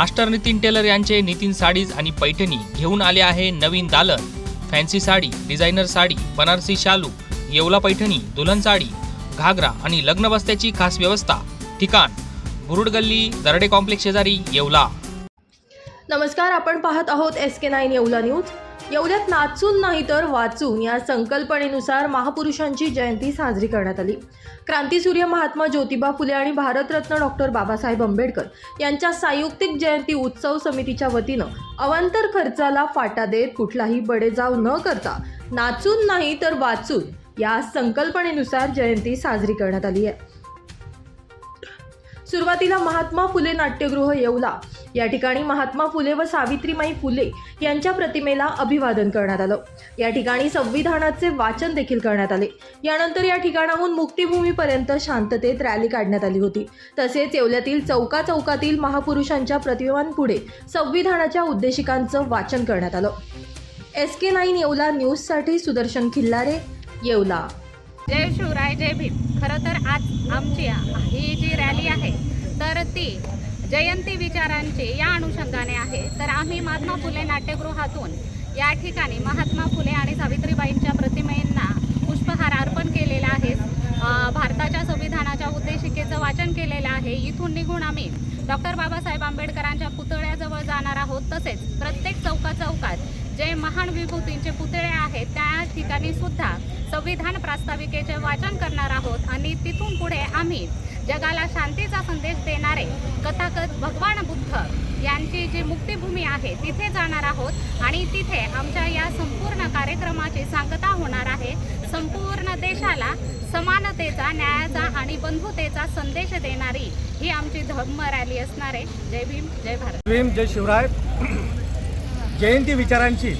Master Nitin teller यांचे Nitin sarees आणि पैठणी घेऊन आले आहे नवीन दालन. फॅन्सी साडी डिझायनर साडी बनारसी शालू येवला पैठणी दुल्हन साडी घागरा आणि लग्न बस्त्याची खास व्यवस्था. ठिकाण बुरुड गल्ली दरडे कॉम्प्लेक्स शेजारी येवला. नमस्कार आपण पाहत आहोत S K nine Yeola news येवल्यात नाचून नाही तर वाचून या संकल्पनेनुसार महापुरुषांची जयंती साजरी करण्यात आली. क्रांतीसूर्य महात्मा ज्योतिबा फुले आणि भारतरत्न डॉक्टर बाबासाहेब आंबेडकर यांच्या संयुक्तिक जयंती उत्सव समितीच्या वतीनं अवांतर खर्चाला फाटा देत कुठलाही बडेजाव न करता नाचून नाही तर वाचून या संकल्पनेनुसार जयंती साजरी करण्यात आली आहे. सुरुवातीला महात्मा फुले नाट्यगृह येवला. या ठिकाणी महात्मा फुले व सावित्रीमाई फुले यांच्या प्रतिमेला अभिवादन करण्यात आलं. या ठिकाणी संविधानाचे वाचन देखील करण्यात आले. यानंतर या ठिकाणाहून मुक्तिभूमीपर्यंत शांततेत रॅली काढण्यात आली होती. तसेच येवल्यातील चौका चौकातील महापुरुषांच्या प्रतिमांपुढे संविधानाच्या उद्देशिकांचं वाचन करण्यात आलं. एस के नाईन येवला न्यूजसाठी सुदर्शन खिल्लारे येवला. जय शिवराय जय भीम. खरं तर आज आमची ही जी रॅली आहे तर ती जयंती विचारांचे या अनुषंगाने आहे. तर आम्ही महात्मा फुले नाट्यगृहातून या ठिकाणी महात्मा फुले आणि सावित्रीबाईंच्या प्रतिमेंना पुष्पहार अर्पण केलेला आहे. भारताच्या संविधानाच्या उद्देशिकेचं वाचन केलेलं आहे. इथून निघून आम्ही डॉक्टर बाबासाहेब आंबेडकरांच्या पुतळ्याजवळ जाणार आहोत. तसेच प्रत्येक चौका चौकात जे महान विभूतींचे पुतळे आहेत त्या ठिकाणी सुद्धा संविधान प्रास्ताविकेचे वाचन करणार आहोत आणि तिथून पुढे आम्ही जगाला शांतीचा संदेश देणारे कथाकथ भगवान बुद्ध यांची जी मुक्तिभूमी आहे तिथे जाणार आहोत आणि तिथे आमच्या या संपूर्ण कार्यक्रमाची सांगता होणार आहे. संपूर्ण देशाला समानतेचा न्यायाचा आणि बंधुतेचा संदेश देणारी ही आमची धम्म रॅली असणार आहे. जय भीम जय भारत. भीम जय शिवराय. जयंती विचारांची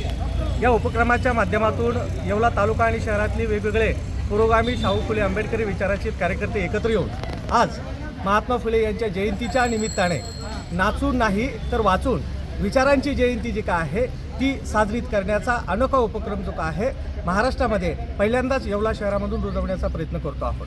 या उपक्रमाच्या माध्यमातून येवला तालुका आणि शहरातली वेगवेगळे पुरोगामी शाहू फुले आंबेडकरी विचाराचे कार्यकर्ते एकत्र येऊन आज महात्मा फुले यांच्या जयंतीच्या निमित्ताने नाचून नाही तर वाचून विचारांची जयंती जी का आहे ती साजरीत करण्याचा अनोखा उपक्रम जो का आहे महाराष्ट्रामध्ये पहिल्यांदाच येवला शहरामधून रुजवण्याचा प्रयत्न करतो आहोत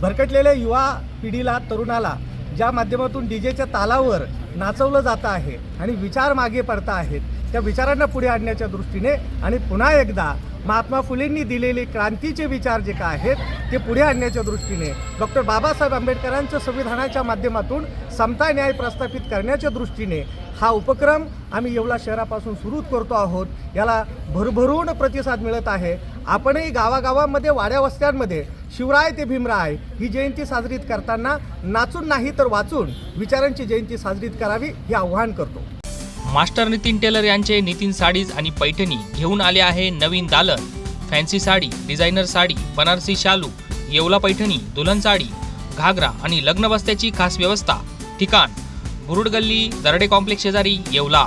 भरकटलेल्या युवा पिढीला तरुणाला ज्या माध्यमातून डीजेच्या तालावर नाचवलं जातं आहे आणि विचार मागे पडता आहेत त्या विचारांना पुढे आणण्याच्या दृष्टीने आणि पुन्हा एकदा महात्मा फुलेंनी दिलेले क्रांतीचे विचार जे काय आहेत ते पुढे आणण्याच्या दृष्टीने. डॉक्टर बाबासाहेब आंबेडकरांच्या संविधानाच्या माध्यमातून समता न्याय प्रस्थापित करण्याच्या दृष्टीने हा उपक्रम आम्ही येवला शहरापासून सुरू करतो आहोत. याला भरभरून प्रतिसाद मिळत आहे. आपणही गावागावामध्ये वाड्या वस्त्यांमध्ये शिवराय ते भीमराय ही जयंती साजरीत करताना नाचून नाही तर वाचून विचारांची जयंती साजरीत करावी हे आव्हान करतो. मास्टर नितीन टेलर यांचे नितीन साडीज आणि पैठणी घेऊन आले आहे नवीन दालन. फॅन्सी साडी डिझायनर साडी बनारसी शालू येवला पैठणी दुल्हन साडी घागरा आणि लग्नबस्त्याची खास व्यवस्था. ठिकाण बुरुड गल्ली दरडे कॉम्प्लेक्स शेजारी येवला.